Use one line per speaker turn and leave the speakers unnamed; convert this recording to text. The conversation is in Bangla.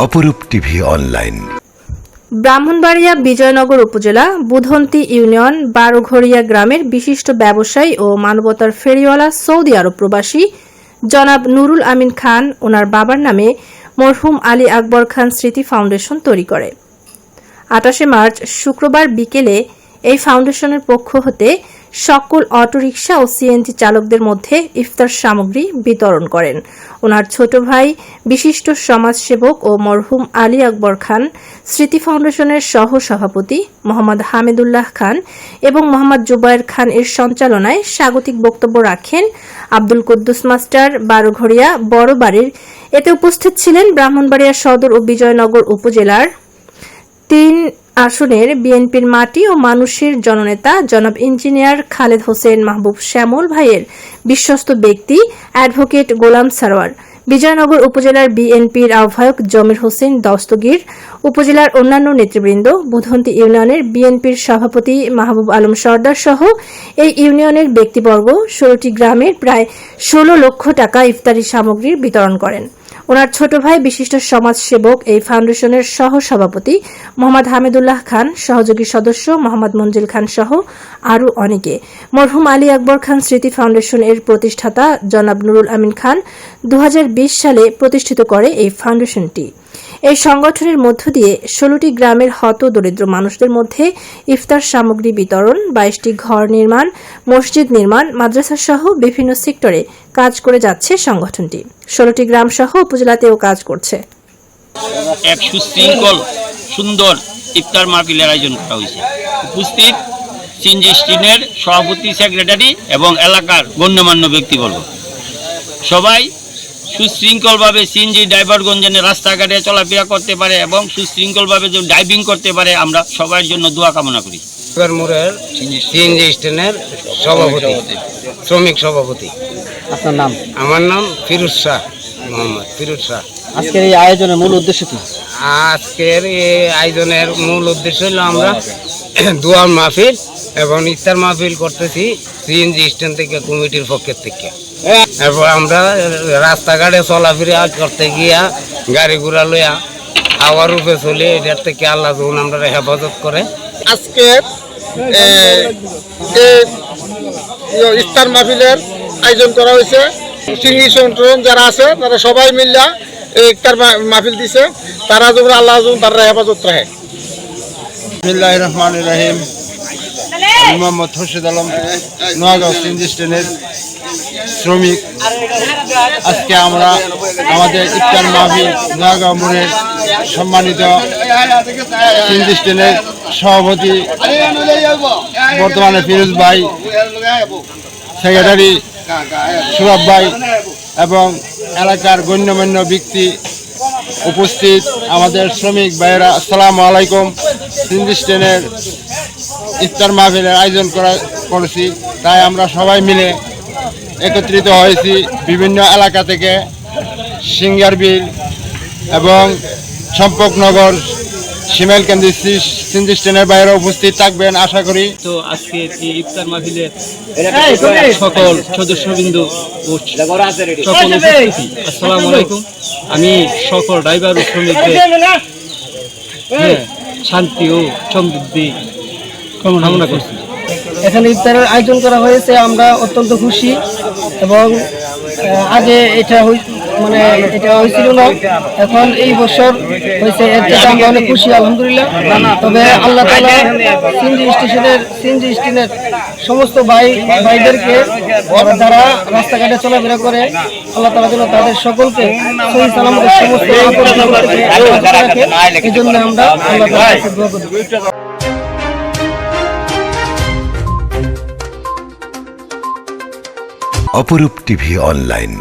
অপরূপ টিভি অনলাইন।
ব্রাহ্মণবাড়িয়া বিজয়নগর উপজেলা বুধন্তি ইউনিয়ন বারোঘরিয়া গ্রামের বিশিষ্ট ব্যবসায়ী ও মানবতার ফেরিওয়ালা সৌদি আরব প্রবাসী জনাব নুরুল আমিন খান ওনার বাবার নামে মরহুম আলী আকবর খান স্মৃতি ফাউন্ডেশন তৈরি করে। আটাশে মার্চ শুক্রবার বিকেলে এই ফাউন্ডেশনের পক্ষ হতে সকল অটোরিকশা ও সিএনজি চালকদের মধ্যে ইফতার সামগ্রী বিতরণ করেন। ওনার ছোট ভাই, বিশিষ্ট সমাজসেবক ও মরহুম আলী আকবর খান, স্মৃতি ফাউন্ডেশনের সহ সভাপতি মোহাম্মদ হামিদুল্লাহ খান এবং মোহাম্মদ জুবায়ের খান এর সঞ্চালনায় স্বাগতিক বক্তব্য রাখেন আব্দুল কুদ্দুস মাস্টার বারোঘরিয়া বড় বাড়ির এতে উপস্থিত ছিলেন ব্রাহ্মণবাড়িয়া সদর ও বিজয়নগর উপজেলার তিন আসনের বিএনপির মাটি ও মানুষের জননেতা জনাব ইঞ্জিনিয়ার খালেদ হোসেন মাহবুব শ্যামল ভাইয়ের বিশ্বস্ত ব্যক্তি অ্যাডভোকেট গোলাম সারোয়ার, বিজয়নগর উপজেলার বিএনপির আহ্বায়ক জমির হোসেন দস্তগীর, উপজেলার অন্যান্য নেতৃবৃন্দ, বুধন্তি ইউনিয়নের বিএনপির সভাপতি মাহবুব আলম সর্দার সহ এই ইউনিয়নের ব্যক্তিবর্গ, ষোলোটি গ্রামের প্রায় ষোলো লক্ষ টাকা ইফতারি সামগ্রীর বিতরণ করেন। ওনার ছোট ভাই বিশিষ্ট সমাজসেবক এই ফাউন্ডেশনের সহ সভাপতি মোহাম্মদ হামিদুল্লাহ খান, সহযোগী সদস্য মোহাম্মদ মঞ্জিল খান সহ আরও অনেকে। মরহুম আলী আকবর খান স্মৃতি ফাউন্ডেশন এর প্রতিষ্ঠাতা জনাব নুরুল আমিন খান দু হাজার বিশ সালে প্রতিষ্ঠিত করে এই ফাউন্ডেশনটি। এই সংগঠনের মধ্য দিয়ে ষোলোটি গ্রামের হত দরিদ্র মানুষদের মধ্যে ইফতার সামগ্রী বিতরণ, বাইশটি ঘর নির্মাণ, মসজিদ নির্মাণ, মাদ্রাসা সহ বিভিন্ন সেক্টরে কাজ করে যাচ্ছে সংগঠনটি। ষোলোটি গ্রাম সহ উপজেলাতেও কাজ করছে।
এক সুশৃঙ্খল, সুন্দর ইফতার মাহফিলের আয়োজন করা হয়েছে। উপস্থিত সভাপতি, সেক্রেটারি এবং এলাকার গণ্যমান্য ব্যক্তিবর্গ। সবাই সুশৃঙ্খলভাবে সিএনজি ড্রাইভারগঞ্জ যেন রাস্তাঘাটে চলাফেরা করতে পারে এবং সুশৃঙ্খলভাবে যেন ড্রাইভিং করতে পারে আমরা সবার জন্য দোয়া কামনা করি।
মোড়ের সিএনজি স্ট্যান্ডের সভাপতি শ্রমিক সভাপতি।
আপনার নাম?
আমার নাম ফিরুজ শাহ মোহাম্মদ ফিরুজ শাহ।
আজকের এই আয়োজনের মূল উদ্দেশ্য কি?
আজকের এই আয়োজনের মূল উদ্দেশ্য হলো আমরা দোয়ার মাহফিল এবং ইফতার মাহফিল করতেছি সিএনজি স্ট্যান্ড থেকে কমিটির পক্ষের থেকে। এরপর আমরা রাস্তাঘাটে চলাফেরা করতে গিয়া গাড়ি ঘোড়া লইয়া হাওয়ার রূপে চলে এটার থেকে আল্লাহ যখন আমরা হেফাজত করে।
আজকে ইফতার মাহফিলের আয়োজন করা হয়েছে। সিঙ্গি সংগঠন যারা আছে তারা সবাই মিল্লা ইফতার মা- মাহফিল দিছে। তারা যখন আল্লাহ যখন তারা হেফাজত রাখে।
বিসমিল্লাহির রহমানির রহিম। মোহাম্মদ খুরশিদ আলম নোয়াগাঁও সিনজি স্ট্যান্ডের শ্রমিক। আজকে আমরা আমাদের ইফতার মাহফিল নোয়াগাঁও মোড়ের সম্মানিত সিনজি স্ট্যান্ডের সভাপতি, বর্তমানে ফিরোজ ভাই, সেক্রেটারি সুরভ ভাই এবং এলাকার গণ্যমান্য ব্যক্তি উপস্থিত আমাদের শ্রমিক ভাইয়েরা, আসসালামু আলাইকুম। সিন্ধি স্টেনের ইফতার মাহফিলের আয়োজন করা করেছি। তাই আমরা সবাই মিলে একত্রিত হয়েছি বিভিন্ন এলাকা থেকে সিঙ্গারবিল এবং চম্পকনগর সিমেলকান্দি সিন্ধি স্টেনের বাইরে উপস্থিত থাকবেন আশা করি।
তো আজকে এই ইফতার মাহফিলের সকল সদস্যবৃন্দ ও সকল উপস্থিতি। আসসালামু আলাইকুম। আমি সকল ড্রাইভার ও শ্রমিকদের হ্যাঁ, শান্তি ও সমৃদ্ধি কামনা করছি।
এখানে ইফতারের আয়োজন করা হয়েছে আমরা অত্যন্ত খুশি এবং আগে এটা হই- মানে এটা হয়েছিল না এখন এই বছর হয়েছে এর থেকে আমরা অনেক খুশি আলহামদুলিল্লাহ। তবে আল্লাহ তালা সিনজি স্টেশনের সিনজি স্টেশনের সমস্ত ভাই ভাইদেরকে যারা রাস্তাঘাটে চলাফেরা করে আল্লাহ তালা যেন তাদের সকলকে সহি সালামত সমস্ত। এই জন্য আমরা আল্লাহ
অপরূপ টিভি অনলাইন।